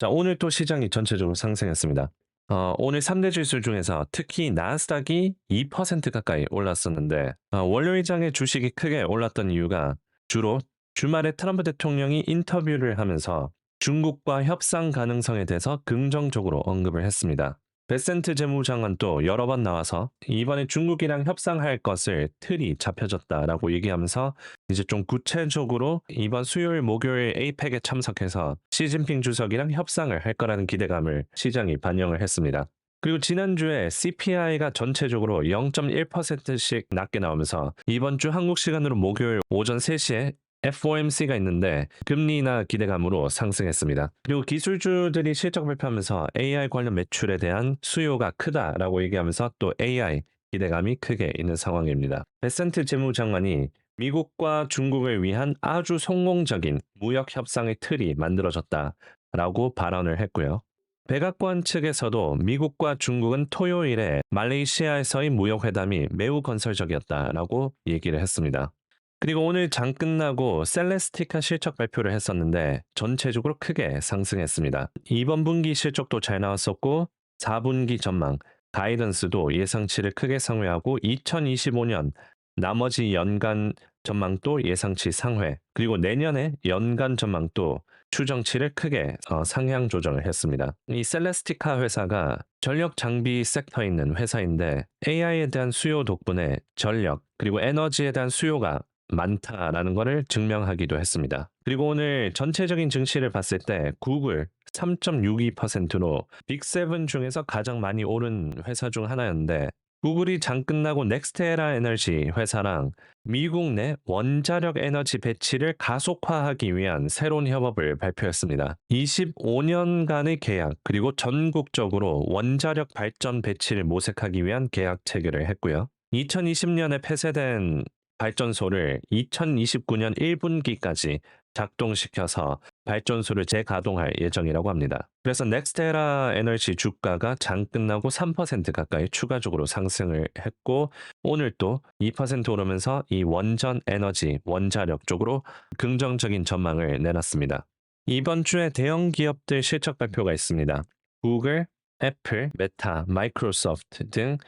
자, 오늘 또 시장이 전체적으로 상승했습니다. 어, 오늘 3대 지수 중에서 특히 나스닥이 2% 가까이 올랐었는데 어, 월요일 장에 주식이 크게 올랐던 이유가 주로 주말에 트럼프 대통령이 인터뷰를 하면서 중국과 협상 가능성에 대해서 긍정적으로 언급을 했습니다. 베센트 재무장관도 여러 번 나와서 이번에 중국이랑 협상할 것을 틀이 잡혀졌다라고 얘기하면서 이제 좀 구체적으로 이번 수요일 목요일 에이펙에 참석해서 시진핑 주석이랑 협상을 할 거라는 기대감을 시장이 반영을 했습니다. 그리고 지난주에 CPI가 전체적으로 0.1%씩 낮게 나오면서 이번 주 한국 시간으로 목요일 오전 3시에 FOMC가 있는데 금리 인하 기대감으로 상승했습니다. 그리고 기술주들이 실적 발표하면서 AI 관련 매출에 대한 수요가 크다라고 얘기하면서 또 AI 기대감이 크게 있는 상황입니다. 베센트 재무장관이 미국과 중국을 위한 아주 성공적인 무역 협상의 틀이 만들어졌다라고 발언을 했고요. 백악관 측에서도 미국과 중국은 토요일에 말레이시아에서의 무역 회담이 매우 건설적이었다라고 얘기를 했습니다. 그리고 오늘 장 끝나고 셀레스티카 실적 발표를 했었는데 전체적으로 크게 상승했습니다. 이번 분기 실적도 잘 나왔었고 4분기 전망, 가이던스도 예상치를 크게 상회하고 2025년 나머지 연간 전망도 예상치 상회, 그리고 내년에 연간 전망도 추정치를 크게 어, 상향 조정을 했습니다. 이 셀레스티카 회사가 전력 장비 섹터에 있는 회사인데 AI에 대한 수요 덕분에 전력 그리고 에너지에 대한 수요가 많다라는 것을 증명하기도 했습니다. 그리고 오늘 전체적인 증시를 봤을 때 구글 3.62%로 빅7 중에서 가장 많이 오른 회사 중 하나였는데 구글이 장 끝나고 넥스테라 에너지 회사랑 미국 내 원자력 에너지 배치를 가속화하기 위한 새로운 협업을 발표했습니다. 25년간의 계약 그리고 전국적으로 원자력 발전 배치를 모색하기 위한 계약 체결을 했고요. 2020년에 폐쇄된 발전소를 2029년 1분기까지 작동시켜서 발전소를 재가동할 예정이라고 합니다. 그래서 넥스테라 에너지 주가가 장 끝나고 3% 가까이 추가적으로 상승을 했고 오늘 또 2% 오르면서 이 원전 에너지 원자력 쪽으로 긍정적인 전망을 내놨습니다. 이번 주에 대형 기업들 실적 발표가 있습니다. 구글, 애플, 메타, 마이크로소프트 등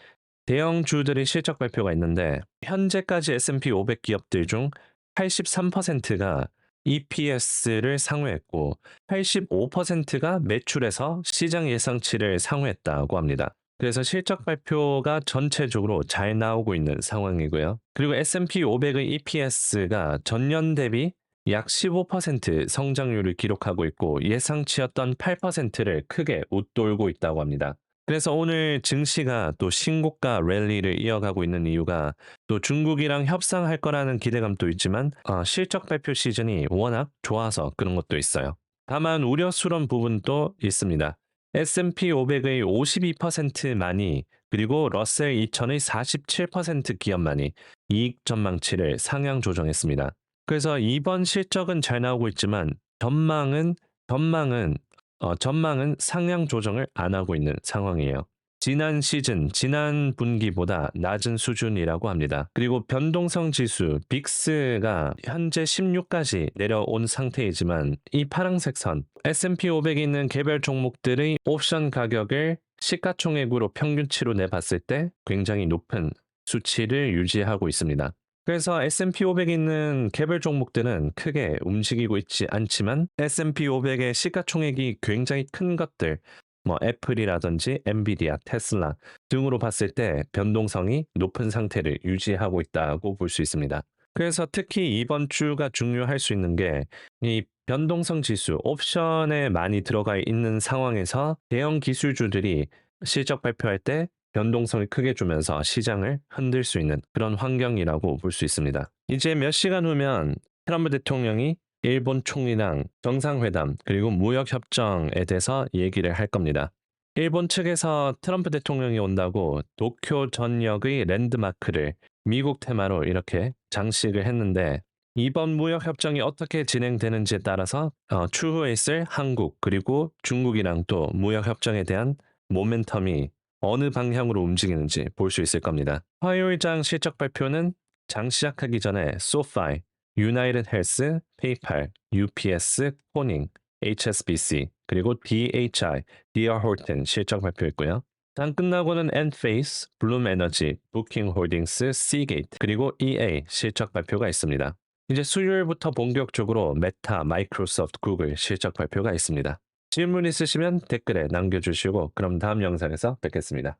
대형 주들의 실적 발표가 있는데 현재까지 S&P 500 기업들 중 83%가 EPS를 상회했고 85%가 매출에서 시장 예상치를 상회했다고 합니다. 그래서 실적 발표가 전체적으로 잘 나오고 있는 상황이고요. 그리고 S&P 500의 EPS가 전년 대비 약 15% 성장률을 기록하고 있고 예상치였던 8%를 크게 웃돌고 있다고 합니다. 그래서 오늘 증시가 또 신고가 랠리를 이어가고 있는 이유가 또 중국이랑 협상할 거라는 기대감도 있지만 어, 실적 발표 시즌이 워낙 좋아서 그런 것도 있어요. 다만 우려스러운 부분도 있습니다. S&P 500의 52%만이 그리고 러셀 2000의 47% 기업만이 이익 전망치를 상향 조정했습니다. 그래서 이번 실적은 잘 나오고 있지만 전망은 전망은 어, 전망은 상향 조정을 안 하고 있는 상황이에요. 지난 시즌, 지난 분기보다 낮은 수준이라고 합니다. 그리고 변동성 지수 빅스가 현재 16까지 내려온 상태이지만 이 파란색 선 S&P 500에 있는 개별 종목들의 옵션 가격을 시가총액으로 평균치로 내봤을 때 굉장히 높은 수치를 유지하고 있습니다. 그래서 S&P 500에 있는 개별 종목들은 크게 움직이고 있지 않지만 S&P 500의 시가총액이 굉장히 큰 것들 뭐 애플이라든지 엔비디아, 테슬라 등으로 봤을 때 변동성이 높은 상태를 유지하고 있다고 볼 수 있습니다. 그래서 특히 이번 주가 중요할 수 있는 게 이 변동성 지수 옵션에 많이 들어가 있는 상황에서 대형 기술주들이 실적 발표할 때 변동성을 크게 주면서 시장을 흔들 수 있는 그런 환경이라고 볼 수 있습니다. 이제 몇 시간 후면 트럼프 대통령이 일본 총리랑 정상회담 그리고 무역협정에 대해서 얘기를 할 겁니다. 일본 측에서 트럼프 대통령이 온다고 도쿄 전역의 랜드마크를 미국 테마로 이렇게 장식을 했는데 이번 무역협정이 어떻게 진행되는지에 따라서 어, 추후에 있을 한국 그리고 중국이랑 또 무역협정에 대한 모멘텀이 어느 방향으로 움직이는지 볼 수 있을 겁니다. 화요일장 실적 발표는 장 시작하기 전에 소파이, 유나이티드 헬스, 페이팔, UPS, 코닝 HSBC, 그리고 DHI, DR 홀튼 실적 발표했고요. 장 끝나고는 엔페이스, 블룸 에너지, 부킹 홀딩스, 시게이트, 그리고 EA 실적 발표가 있습니다. 이제 수요일부터 본격적으로 메타, 마이크로소프트, 구글 실적 발표가 있습니다. 질문 있으시면 댓글에 남겨주시고 그럼 다음 영상에서 뵙겠습니다.